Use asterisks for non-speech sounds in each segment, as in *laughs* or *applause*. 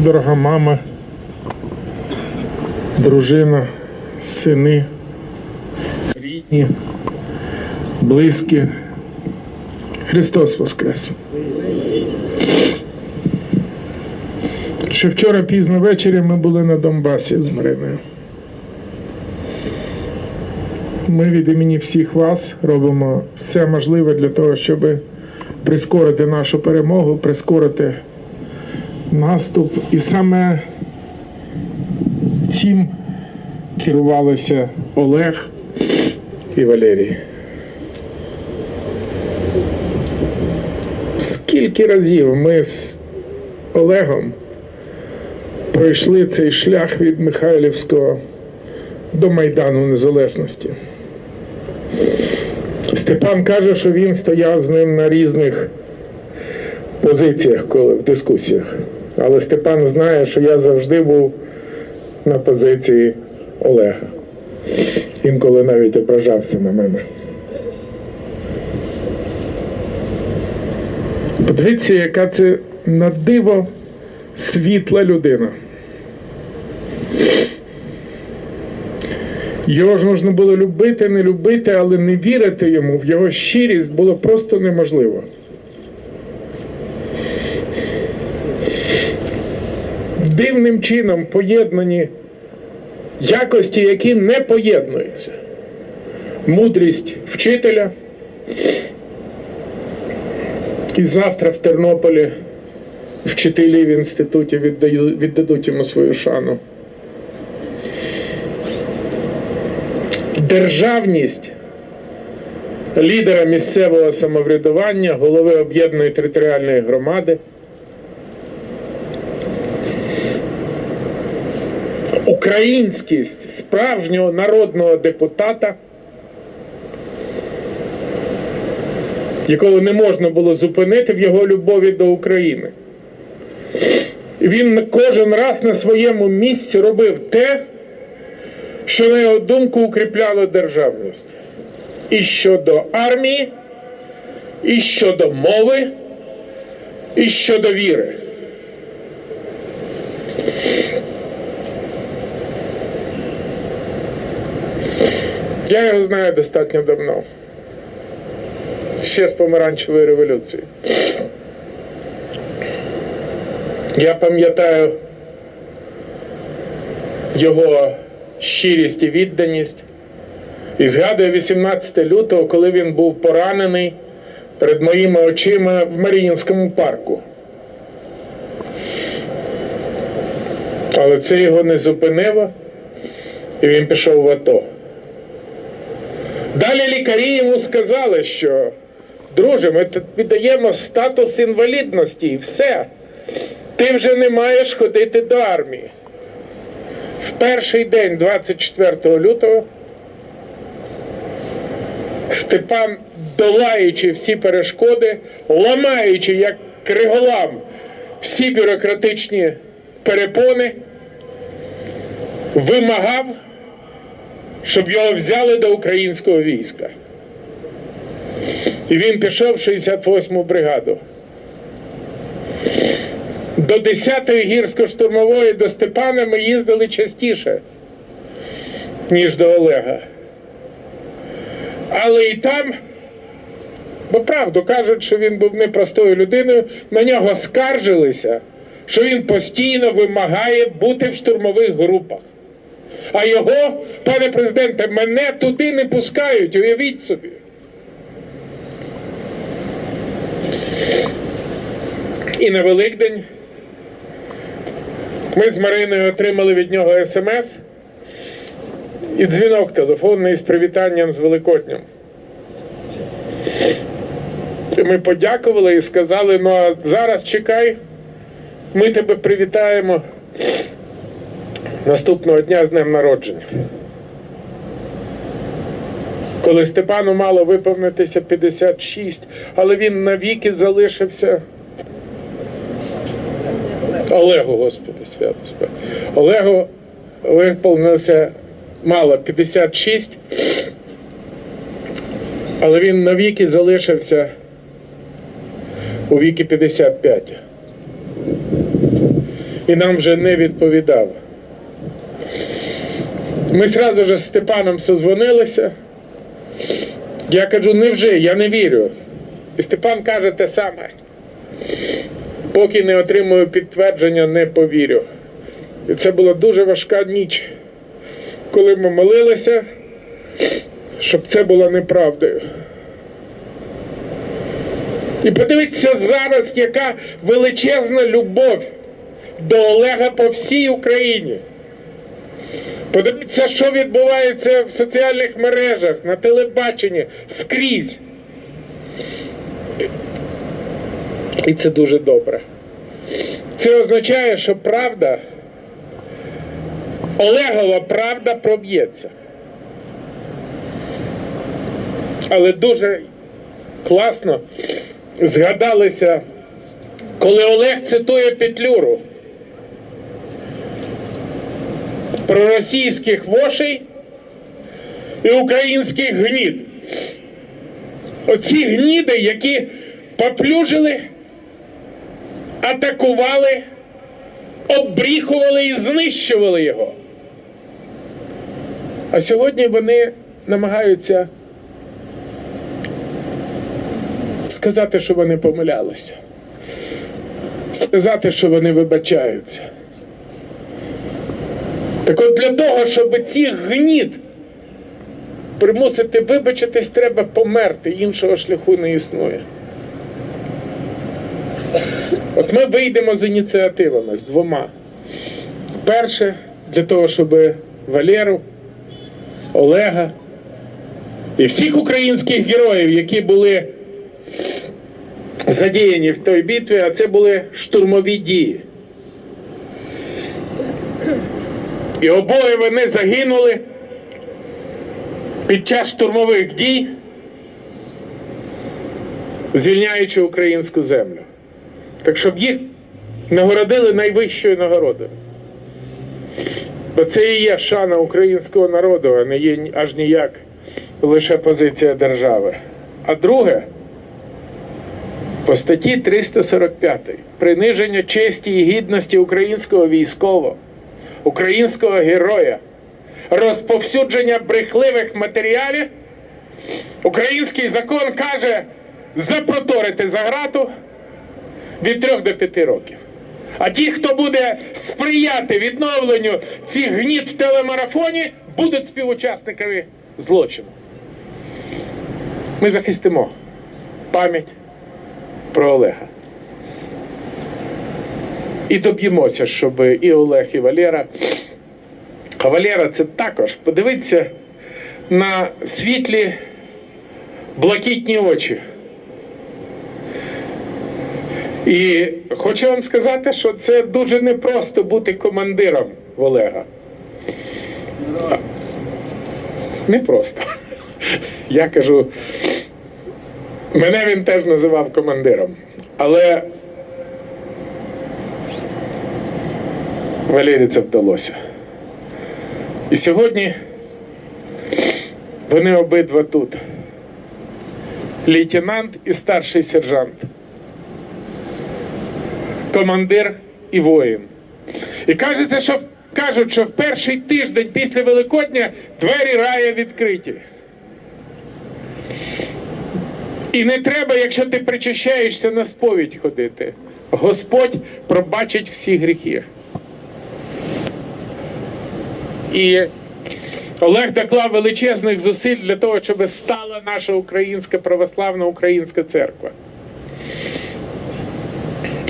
дорога мама, дружина, сини, рідні, близькі. Христос Воскрес! Ще вчора пізно ввечері ми були на Донбасі з Мариною. Ми від імені всіх вас робимо все можливе для того, щоб прискорити нашу перемогу, прискорити наступ. І саме цим керувалися Олег і Валерій. Скільки разів ми з Олегом пройшли цей шлях від Михайлівського до Майдану Незалежності. Степан каже, що він стояв з ним на різних позиціях коли в дискусіях. Але Степан знає, що я завжди був на позиції Олега. Інколи навіть ображався на мене. Подивіться, яка це на диво світла людина. Його ж можна було любити, не любити, але не вірити йому в його щирість було просто неможливо. Дивним чином поєднані якості, які не поєднуються. Мудрість вчителя. І завтра в Тернополі вчителі в інституті віддадуть йому свою шану. Державність лідера місцевого самоврядування, голови об'єднаної територіальної громади. Українськість справжнього народного депутата, якого не можна було зупинити в його любові до України. Він кожен раз на своєму місці робив те, що, на його думку, укріпляло державність. І щодо армії, і щодо мови, і щодо віри. Я його знаю достатньо давно. Ще з помаранчевої революції. Я пам'ятаю його щирість і відданість. І згадую 18 лютого, коли він був поранений перед моїми очима в Маріїнському парку. Але це його не зупинило, і він пішов в АТО. Далі лікарі йому сказали, що друже, ми тобі даємо статус інвалідності і все. Ти вже не маєш ходити до армії. В перший день, 24 лютого, Степан, долаючи всі перешкоди, ламаючи як криголам всі бюрократичні перепони, вимагав, щоб його взяли до українського війська. І він пішов в 68-му бригаду. До 10-ї гірсько-штурмової до Степана ми їздили частіше, ніж до Олега. Але і там, бо правду кажуть, що він був непростою людиною, на нього скаржилися, що він постійно вимагає бути в штурмових групах. А його, пане президенте, мене туди не пускають, уявіть собі. І на Великдень ми з Мариною отримали від нього смс і дзвінок телефонний з привітанням з Великоднем. Ми подякували і сказали: ну а зараз чекай, ми тебе привітаємо наступного дня з днем народження. Коли Степану мало виповнитися 56, але він навіки залишився. Олегу, Господи, свято себе. Олегу виповнилося мало 56, але він навіки залишився у віки 55. і нам вже не відповідав. Ми одразу ж з Степаном созвонилися. Я кажу, невже, я не вірю. І Степан каже те саме. Поки не отримую підтвердження, не повірю. І це була дуже важка ніч, коли ми молилися, щоб це було неправдою. І подивіться зараз, яка величезна любов до Олега по всій Україні. Подивіться, що відбувається в соціальних мережах, на телебаченні, скрізь. І це дуже добре. Це означає, що правда, Олегова правда проб'ється. Але дуже класно згадалися, коли Олег цитує Петлюру про російських вошей і українських гнід. Оці гніди, які поплюжили, атакували, обріхували і знищували його. А сьогодні вони намагаються сказати, що вони помилялися, сказати, що вони вибачаються. Так от для того, щоб ці гніт примусити вибачитись, треба померти. Іншого шляху не існує. От ми вийдемо з ініціативами з двома. Перше, для того, щоб Валеру, Олега і всіх українських героїв, які були задіяні в той битві, а це були штурмові дії. І обоє вони загинули під час штурмових дій, звільняючи українську землю. Так щоб їх нагородили найвищою нагородою. Бо це і є шана українського народу, а не є аж ніяк лише позиція держави. А друге, по статті 345 приниження честі і гідності українського військового, українського героя, розповсюдження брехливих матеріалів. Український закон каже запроторити за грату від 3 до 5 років. А ті, хто буде сприяти відновленню цих гніт в телемарафоні, будуть співучасниками злочину. Ми захистимо пам'ять про Олега. І доб'ємося, щоб і Олег, і Валера. А Валера це також. Подивіться на світлі блакитні очі. І хочу вам сказати, що це дуже непросто бути командиром в Олега. Непросто. *laughs* Я кажу, мене він теж називав командиром. Але Валері це вдалося. І сьогодні вони обидва тут. Лейтенант і старший сержант командир і воїн. І кажеться, що кажуть, що в перший тиждень після Великодня двері рая відкриті. І не треба, якщо ти причащаєшся на сповідь ходити. Господь пробачить всі гріхи. І Олег доклав величезних зусиль для того, щоб стала наша українська православна українська церква.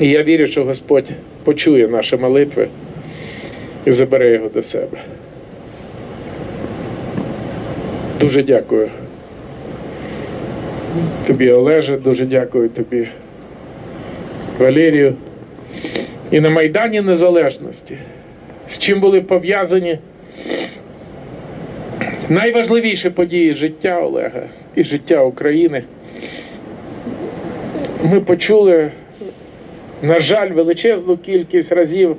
І я вірю, що Господь почує наші молитви і забере його до себе. Дуже дякую. Тобі, Олеже, дуже дякую тобі, Валерію. І на Майдані Незалежності, з чим були пов'язані найважливіші події життя Олега і життя України. Ми почули на жаль, величезну кількість разів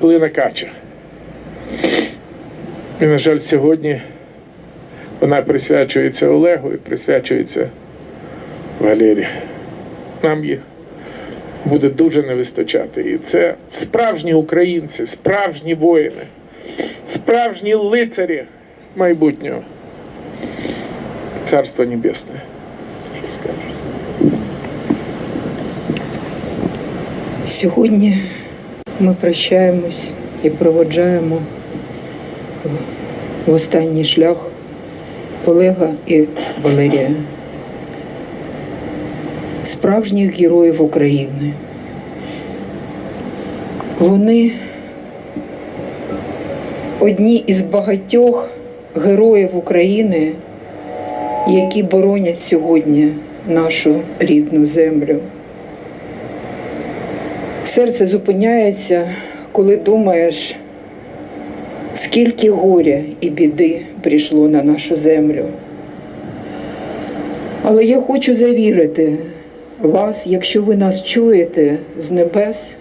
плине кача. І, на жаль, сьогодні вона присвячується Олегу і присвячується Валерії. Нам їх буде дуже не вистачати. І це справжні українці, справжні воїни, справжні лицарі майбутнього. Царство Небесне. Сьогодні ми прощаємось і проводжаємо в останній шлях Олега і Валерія, справжніх героїв України. Вони одні із багатьох героїв України, які боронять сьогодні нашу рідну землю. Серце зупиняється, коли думаєш, скільки горя і біди прийшло на нашу землю. Але я хочу завірити вас, якщо ви нас чуєте з небес,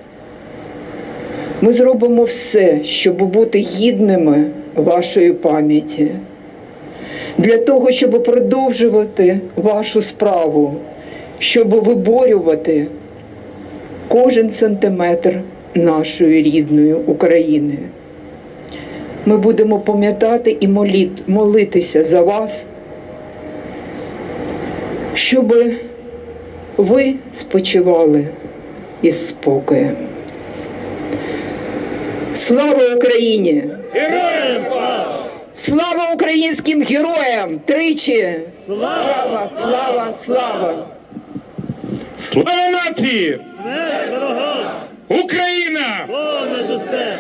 ми зробимо все, щоб бути гідними вашої пам'яті, для того, щоб продовжувати вашу справу, щоб виборювати кожен сантиметр нашої рідної України. Ми будемо пам'ятати і молитися за вас, щоб ви спочивали із спокоєм. Слава Україні! Героям слава! Слава українським героям! Тричі! Слава, слава, слава! Слава нації! Смерть ворогам! Україна! Понад усе!